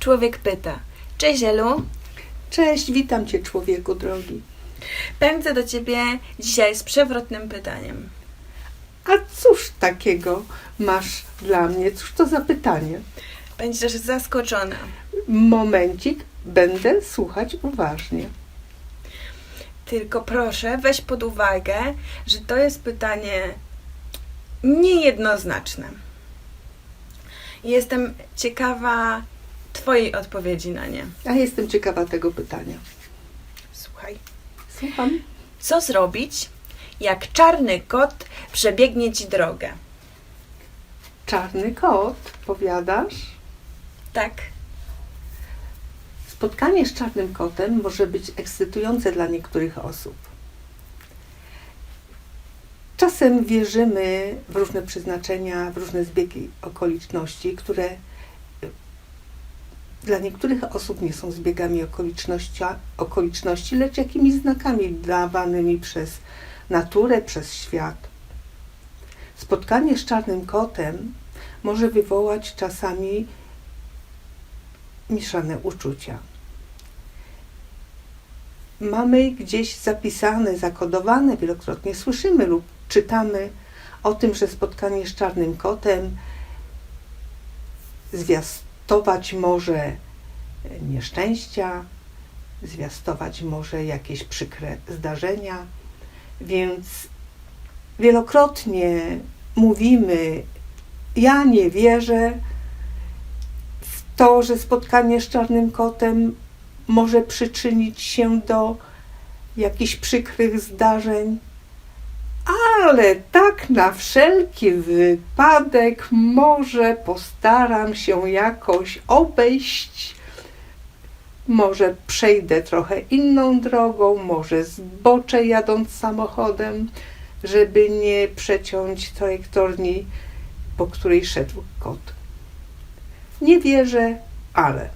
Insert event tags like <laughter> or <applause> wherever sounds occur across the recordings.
Człowiek pyta. Cześć Elu, Cześć, witam Cię, człowieku drogi. pędzę do Ciebie dzisiaj z przewrotnym pytaniem. A cóż takiego masz dla mnie? Cóż to za pytanie? Będziesz zaskoczona. Momencik, będę słuchać uważnie. Tylko proszę, weź pod uwagę, że to jest pytanie niejednoznaczne. Jestem ciekawa Twojej odpowiedzi na nie. A jestem ciekawa tego pytania. Słuchaj. Słucham. Co zrobić, jak czarny kot przebiegnie Ci drogę? Czarny kot, powiadasz? Tak, Spotkanie z czarnym kotem może być ekscytujące dla niektórych osób. Czasem wierzymy w różne przeznaczenia, w różne zbiegi okoliczności, które dla niektórych osób nie są zbiegami okoliczności, okoliczności, lecz jakimiś znakami dawanymi przez naturę, przez świat. Spotkanie z czarnym kotem może wywołać czasami mieszane uczucia. Mamy gdzieś zapisane, zakodowane, wielokrotnie słyszymy lub czytamy o tym, że spotkanie z czarnym kotem zwiastować może nieszczęścia, zwiastować może jakieś przykre zdarzenia, więc wielokrotnie mówimy: Ja nie wierzę, w to, że spotkanie z czarnym kotem może przyczynić się do jakichś przykrych zdarzeń, ale tak na wszelki wypadek może postaram się jakoś obejść. Może przejdę trochę inną drogą, może zboczę jadąc samochodem, żeby nie przeciąć trajektorii, po której szedł kot. Nie wierzę, ale.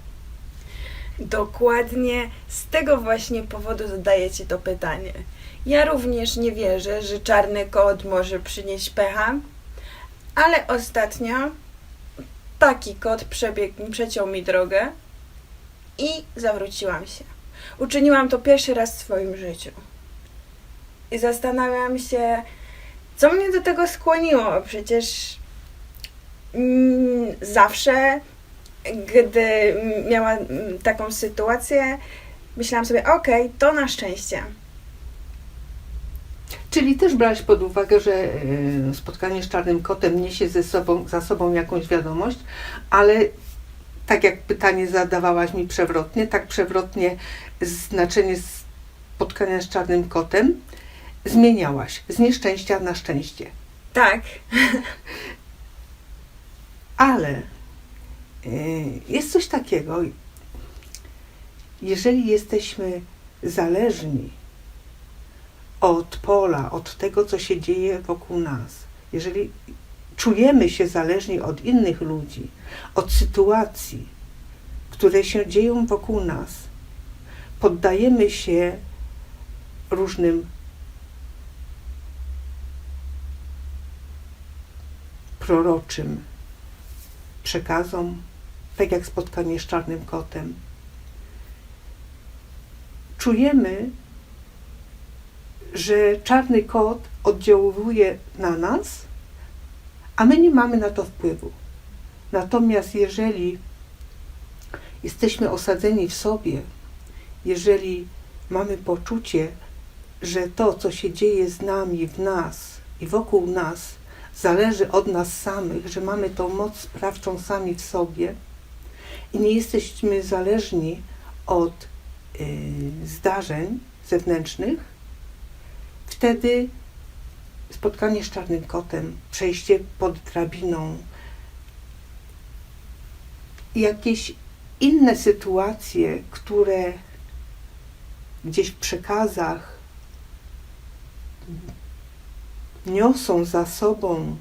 dokładnie z tego właśnie powodu zadaję Ci to pytanie. Ja również nie wierzę, że czarny kot może przynieść pecha, ale ostatnio taki kot przebiegł, przeciął mi drogę i zawróciłam się. Uczyniłam to pierwszy raz w swoim życiu. I zastanawiam się, co mnie do tego skłoniło. Przecież mm, zawsze, gdy miałam taką sytuację, myślałam sobie, okej, to na szczęście. Czyli też brałaś pod uwagę, że e, spotkanie z czarnym kotem niesie ze sobą, za sobą jakąś wiadomość, ale tak jak pytanie zadawałaś mi przewrotnie, tak przewrotnie znaczenie spotkania z czarnym kotem zmieniałaś. Z nieszczęścia na szczęście. Tak, <laughs> Ale e, jest coś takiego, jeżeli jesteśmy zależni od pola, od tego, co się dzieje wokół nas, jeżeli czujemy się zależni od innych ludzi, od sytuacji, które się dzieją wokół nas, poddajemy się różnym proroczym przekazom, tak jak spotkanie z czarnym kotem. Czujemy, że czarny kot oddziałuje na nas, a my nie mamy na to wpływu. Natomiast jeżeli jesteśmy osadzeni w sobie, jeżeli mamy poczucie, że to, co się dzieje z nami, w nas i wokół nas, zależy od nas samych, że mamy tą moc sprawczą sami w sobie i nie jesteśmy zależni od y, zdarzeń zewnętrznych, wtedy spotkanie z czarnym kotem, przejście pod drabiną, jakieś inne sytuacje, które gdzieś w przekazach niosą za sobą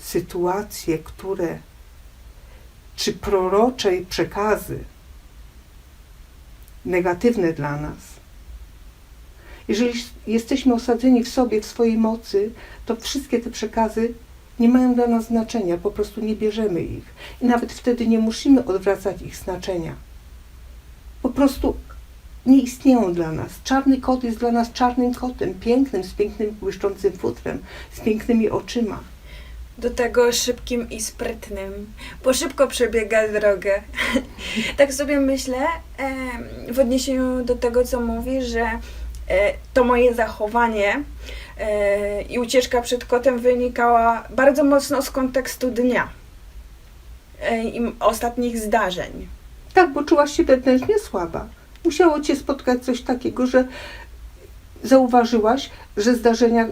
sytuacje, które czy prorocze przekazy negatywne dla nas. Jeżeli jesteśmy osadzeni w sobie, w swojej mocy, to wszystkie te przekazy Nie mają dla nas znaczenia, po prostu nie bierzemy ich. I nawet wtedy nie musimy odwracać ich znaczenia. Po prostu nie istnieją dla nas. Czarny kot jest dla nas czarnym kotem, pięknym, z pięknym błyszczącym futrem, z pięknymi oczyma. Do tego szybkim i sprytnym, bo szybko przebiega drogę. <laughs> tak sobie myślę w odniesieniu do tego, co mówi, że to moje zachowanie e, i ucieczka przed kotem wynikała bardzo mocno z kontekstu dnia e, i ostatnich zdarzeń. Tak, bo czułaś się wewnętrznie słaba. Musiało cię spotkać coś takiego, że zauważyłaś, że zdarzenia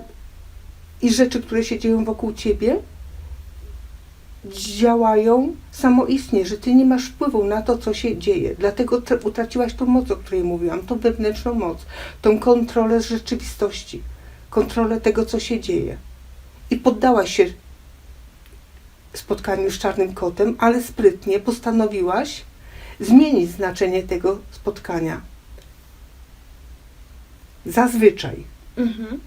i rzeczy, które się dzieją wokół ciebie, działają samoistnie, że ty nie masz wpływu na to, co się dzieje. Dlatego tra- utraciłaś tą moc, o której mówiłam, tą wewnętrzną moc, tą kontrolę z rzeczywistości, kontrolę tego, co się dzieje. I poddałaś się spotkaniu z czarnym kotem, ale sprytnie postanowiłaś zmienić znaczenie tego spotkania. Zazwyczaj, Mhm.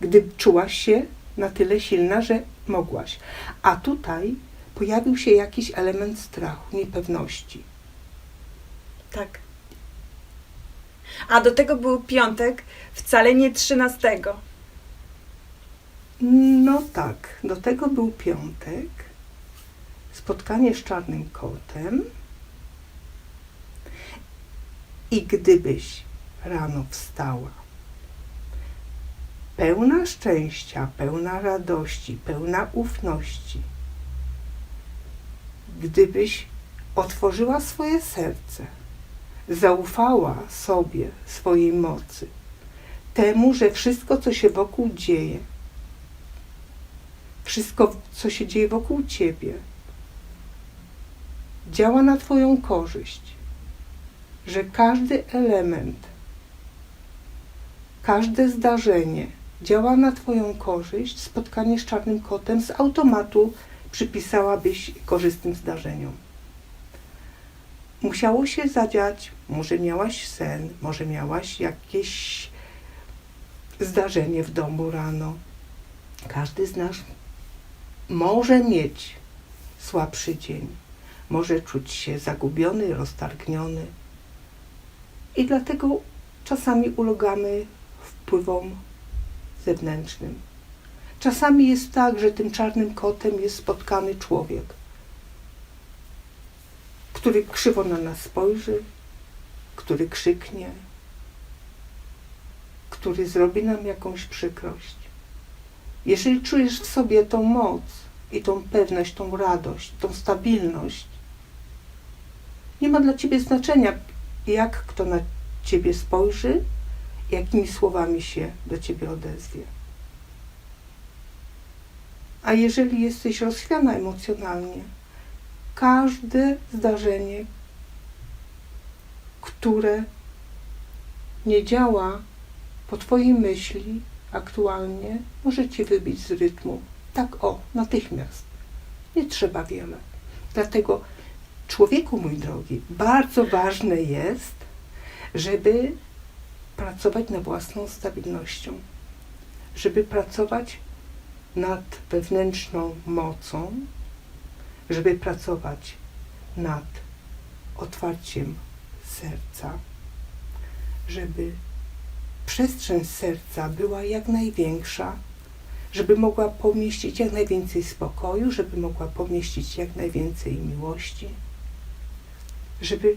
gdy czułaś się na tyle silna, że mogłaś. A tutaj pojawił się jakiś element strachu, niepewności. Tak. A do tego był piątek, wcale nie trzynastego. No tak, do tego był piątek, spotkanie z czarnym kotem. I gdybyś rano wstała, pełna szczęścia, pełna radości, pełna ufności, gdybyś otworzyła swoje serce, zaufała sobie, swojej mocy, temu, że wszystko, co się wokół dzieje, wszystko, co się dzieje wokół ciebie, działa na Twoją korzyść, że każdy element, każde zdarzenie działa na Twoją korzyść, spotkanie z czarnym kotem z automatu przypisałabyś korzystnym zdarzeniom. Musiało się zadziać, może miałaś sen, może miałaś jakieś zdarzenie w domu rano. Każdy z nas może mieć słabszy dzień, może czuć się zagubiony, roztargniony. I dlatego czasami ulegamy wpływom zewnętrznym. Czasami jest tak, że tym czarnym kotem jest spotkany człowiek, który krzywo na nas spojrzy, który krzyknie, który zrobi nam jakąś przykrość. Jeżeli czujesz w sobie tą moc i tą pewność, tą radość, tą stabilność, nie ma dla ciebie znaczenia, jak kto na ciebie spojrzy, jakimi słowami się do ciebie odezwie. A jeżeli jesteś rozchwiana emocjonalnie, każde zdarzenie, które nie działa po twojej myśli aktualnie, może cię wybić z rytmu. Tak o, natychmiast. Nie trzeba wiele. Dlatego, człowieku mój drogi, bardzo ważne jest, żeby pracować nad własną stabilnością, żeby pracować nad wewnętrzną mocą, żeby pracować nad otwarciem serca, żeby przestrzeń serca była jak największa, żeby mogła pomieścić jak najwięcej spokoju, żeby mogła pomieścić jak najwięcej miłości, żeby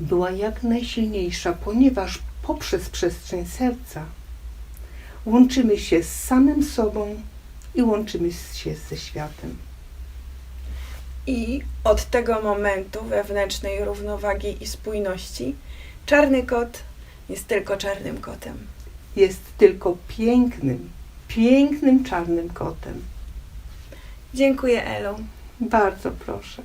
była jak najsilniejsza, ponieważ poprzez przestrzeń serca łączymy się z samym sobą i łączymy się ze światem. I od tego momentu wewnętrznej równowagi i spójności czarny kot jest tylko czarnym kotem. Jest tylko pięknym, pięknym czarnym kotem. Dziękuję, Elu. Bardzo proszę.